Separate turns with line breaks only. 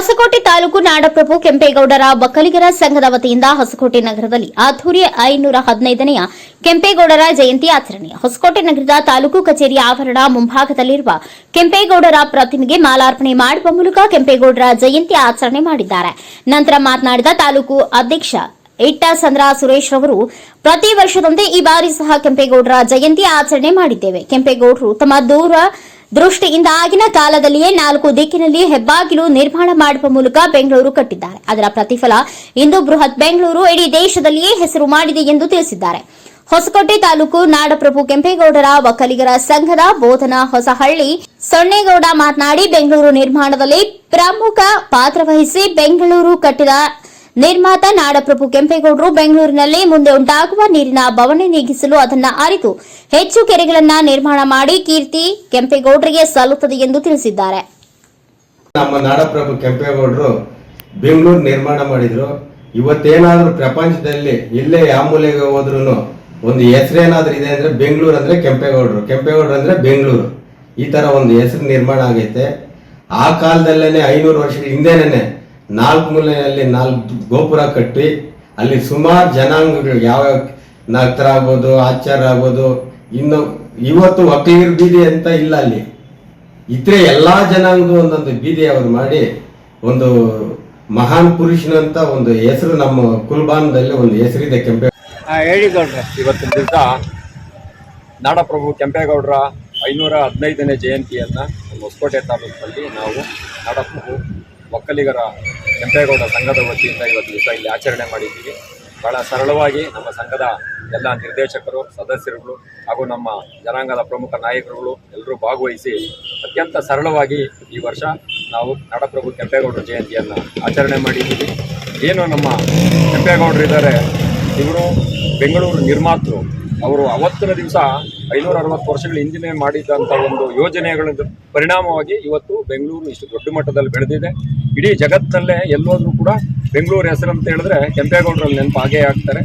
ಹೊಸಕೋಟೆ ತಾಲೂಕು ನಾಡಪ್ರಭು ಕೆಂಪೇಗೌಡರ ಒಕ್ಕಲಿಗರ ಸಂಘದ ವತಿಯಿಂದ ಹೊಸಕೋಟೆ ನಗರದಲ್ಲಿ ಅದ್ದೂರಿ ಐನೂರ ಹದಿನೈದನೆಯ ಕೆಂಪೇಗೌಡರ ಜಯಂತಿ ಆಚರಣೆ. ಹೊಸಕೋಟೆ ನಗರದ ತಾಲೂಕು ಕಚೇರಿ ಆವರಣ ಮುಂಭಾಗದಲ್ಲಿರುವ ಕೆಂಪೇಗೌಡರ ಪ್ರತಿಮೆಗೆ ಮಾಲಾರ್ಪಣೆ ಮಾಡುವ ಮೂಲಕ ಕೆಂಪೇಗೌಡರ ಜಯಂತಿ ಆಚರಣೆ ಮಾಡಿದ್ದಾರೆ. ನಂತರ ಮಾತನಾಡಿದ ತಾಲೂಕು ಅಧ್ಯಕ್ಷ ಇಟ್ಟ ಸುರೇಶ್ ರವರು, ಪ್ರತಿ ವರ್ಷದಂತೆ ಈ ಬಾರಿ ಸಹ ಕೆಂಪೇಗೌಡರ ಜಯಂತಿ ಆಚರಣೆ ಮಾಡಿದ್ದೇವೆ. ಕೆಂಪೇಗೌಡರು ತಮ್ಮ ದೂರ ದೃಷ್ಟಿಯಿಂದ ಆಗಿನ ಕಾಲದಲ್ಲಿಯೇ ನಾಲ್ಕು ದಿಕ್ಕಿನಲ್ಲಿ ಹೆಬ್ಬಾಗಿಲು ನಿರ್ಮಾಣ ಮಾಡುವ ಮೂಲಕ ಬೆಂಗಳೂರು ಕಟ್ಟಿದ್ದಾರೆ. ಅದರ ಪ್ರತಿಫಲ ಇಂದು ಬೃಹತ್ ಬೆಂಗಳೂರು ಇಡೀ ದೇಶದಲ್ಲಿಯೇ ಹೆಸರು ಮಾಡಿದೆ ಎಂದು ತಿಳಿಸಿದ್ದಾರೆ. ಹೊಸಕೋಟೆ ತಾಲೂಕು ನಾಡಪ್ರಭು ಕೆಂಪೇಗೌಡರ ಒಕ್ಕಲಿಗರ ಸಂಘದ ಬೋಧನಾ ಹೊಸಹಳ್ಳಿ ಸೊನ್ನೇಗೌಡ ಮಾತನಾಡಿ, ಬೆಂಗಳೂರು ನಿರ್ಮಾಣದಲ್ಲಿ ಪ್ರಮುಖ ಪಾತ್ರ ವಹಿಸಿ ಬೆಂಗಳೂರು ಕಟ್ಟಿದ ನಿರ್ಮಾತ ನಾಡಪ್ರಭು ಕೆಂಪೇಗೌಡರು ಬೆಂಗಳೂರಿನಲ್ಲಿ ಮುಂದೆ ಉಂಟಾಗುವ ನೀರಿನ ಬವಣೆ ನೀಗಿಸಲು ಅದನ್ನ ಅರಿತು ಹೆಚ್ಚು ಕೆರೆಗಳನ್ನು ನಿರ್ಮಾಣ ಮಾಡಿ ಕೀರ್ತಿ ಕೆಂಪೇಗೌಡರಿಗೆ ಸಲ್ಲುತ್ತದೆ ಎಂದು ತಿಳಿಸಿದ್ದಾರೆ.
ನಮ್ಮ ನಾಡಪ್ರಭು ಕೆಂಪೇಗೌಡರು ಬೆಂಗಳೂರು ನಿರ್ಮಾಣ ಮಾಡಿದ್ರು. ಇವತ್ತೇನಾದ್ರೂ ಪ್ರಪಂಚದಲ್ಲಿ ಇಲ್ಲೇ ಯಾವ ಮೂಲೆಗೆ ಹೋದ್ರು ಒಂದು ಹೆಸರೇನಾದ್ರೂ ಇದೆ ಅಂದ್ರೆ ಬೆಂಗಳೂರು ಅಂದ್ರೆ ಕೆಂಪೇಗೌಡರು ಕೆಂಪೇಗೌಡರು ಅಂದ್ರೆ ಬೆಂಗಳೂರು. ಈ ತರ ಒಂದು ಹೆಸರು ನಿರ್ಮಾಣ ಆಗೈತೆ. ಆ ಕಾಲದಲ್ಲೇನೆ ಐನೂರು ವರ್ಷ ಹಿಂದೆನೆ ನಾಲ್ಕು ಮೂಲೆಯಲ್ಲಿ ನಾಲ್ಕು ಗೋಪುರ ಕಟ್ಟಿ ಅಲ್ಲಿ ಸುಮಾರು ಜನಾಂಗಗಳು ಯಾವ ನಾಗ್ತರ ಆಗ್ಬೋದು ಆಚಾರ ಆಗ್ಬೋದು ಇನ್ನು ಇವತ್ತು ಒಕ್ಕಲಿಗರ ಬೀದಿ ಅಂತ ಇಲ್ಲ ಅಲ್ಲಿ. ಇತರೆ ಎಲ್ಲಾ ಜನಾಂಗದ ಒಂದೊಂದು ಬೀದಿ ಅವರು ಮಾಡಿ ಒಂದು ಮಹಾನ್ ಪುರುಷನಂತ ಒಂದು ಹೆಸರು ನಮ್ಮ ಕುಲ್ಬಾನದಲ್ಲಿ ಒಂದು ಹೆಸರಿದೆ ಕೆಂಪೆ
ಹಾ, ಹೇಳಿ ಗೌಡ್ರೆ. ಇವತ್ತಿನ ದಿವಸ ನಾಡಪ್ರಭು ಕೆಂಪೇಗೌಡರ ಐನೂರ ಹದಿನೈದನೇ ಜಯಂತಿಯನ್ನು ನಮ್ಮ ಹೊಸಕೋಟೆ ತಾಲೂಕಿನಲ್ಲಿ ನಾವು ನಾಡಪ್ರಭು ಒಕ್ಕಲಿಗರ ಕೆಂಪೇಗೌಡ ಸಂಘದ ವತಿಯಿಂದ ಇವತ್ತು ದಿವಸ ಇಲ್ಲಿ ಆಚರಣೆ ಮಾಡಿದ್ದೀವಿ. ಬಹಳ ಸರಳವಾಗಿ ನಮ್ಮ ಸಂಘದ ಎಲ್ಲ ನಿರ್ದೇಶಕರು, ಸದಸ್ಯರುಗಳು ಹಾಗೂ ನಮ್ಮ ಜನಾಂಗದ ಪ್ರಮುಖ ನಾಯಕರುಗಳು ಎಲ್ಲರೂ ಭಾಗವಹಿಸಿ ಅತ್ಯಂತ ಸರಳವಾಗಿ ಈ ವರ್ಷ ನಾವು ನಾಡಪ್ರಭು ಕೆಂಪೇಗೌಡರ ಜಯಂತಿಯನ್ನು ಆಚರಣೆ ಮಾಡಿದ್ದೀವಿ. ಏನು ನಮ್ಮ ಕೆಂಪೇಗೌಡರಿದ್ದಾರೆ, ಇವರು ಬೆಂಗಳೂರು ನಿರ್ಮಾತೃ. ಅವರು ಅವತ್ತಿನ ದಿವಸ ಐನೂರ ಅರವತ್ತು ವರ್ಷಗಳ ಹಿಂದಿನ ಮಾಡಿದಂಥ ಒಂದು ಯೋಜನೆಗಳ ಪರಿಣಾಮವಾಗಿ ಇವತ್ತು ಬೆಂಗಳೂರು ಇಷ್ಟು ದೊಡ್ಡ ಮಟ್ಟದಲ್ಲಿ ಬೆಳೆದಿದೆ. ಇಡೀ ಜಗತ್ತಿನಲ್ಲೇ ಎಲ್ಲೋದ್ರೂ ಕೂಡ ಬೆಂಗಳೂರು ಹೆಸರು ಅಂತ ಹೇಳಿದ್ರೆ ಕೆಂಪೇಗೌಡರಲ್ಲಿ ನೆನಪು ಹಾಗೇ ಆಗ್ತಾರೆ.